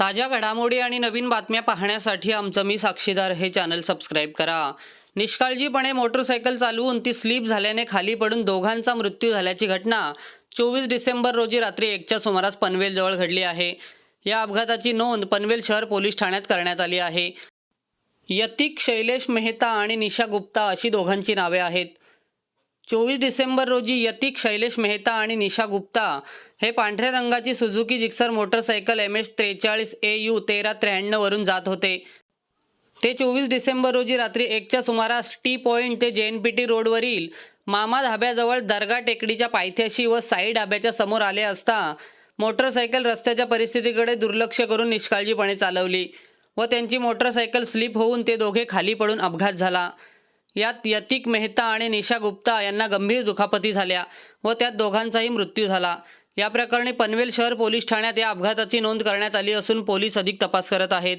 ताज्या घडामोडी आणि नवीन बातम्या पाहण्यासाठी आमचं मी साक्षीदार हे चॅनल सबस्क्राईब करा. निष्काळजीपणे मोटरसायकल चालवून ती स्लीप झाल्याने खाली पडून दोघांचा मृत्यू झाल्याची घटना चोवीस डिसेंबर रोजी रात्री एकच्या सुमारास पनवेलजवळ घडली आहे. या अपघाताची नोंद पनवेल शहर पोलीस ठाण्यात करण्यात आली आहे. यतिक शैलेश मेहता आणि निशा गुप्ता अशी दोघांची नावे आहेत. चोवीस डिसेंबर रोजी यतिक शैलेश मेहता आणि निशा गुप्ता हे पांढऱ्या रंगाची Suzuki Gixxer motorcycle M H त्रेचाळीस ए यू तेरा त्र्याण्णववरून जात होते. ते चोवीस डिसेंबर रोजी रात्री एकच्या सुमारास टी पॉईंट ते जे एन पी टी रोडवरील मामा धाब्याजवळ दर्गा टेकडीच्या पायथ्याशी व साई ढाब्याच्या समोर आले असता मोटरसायकल रस्त्याच्या परिस्थितीकडे दुर्लक्ष करून निष्काळजीपणे चालवली व त्यांची मोटरसायकल स्लिप होऊन ते दोघे खाली पडून अपघात झाला. यात यतिक मेहता आणि निशा गुप्ता यांना गंभीर दुखापती झाल्या व त्यात दोघांचाही मृत्यू झाला. या प्रकरणी पनवेल शहर पोलीस ठाण्यात या अपघाताची नोंद करण्यात आली असून पोलीस अधिक तपास करत आहेत.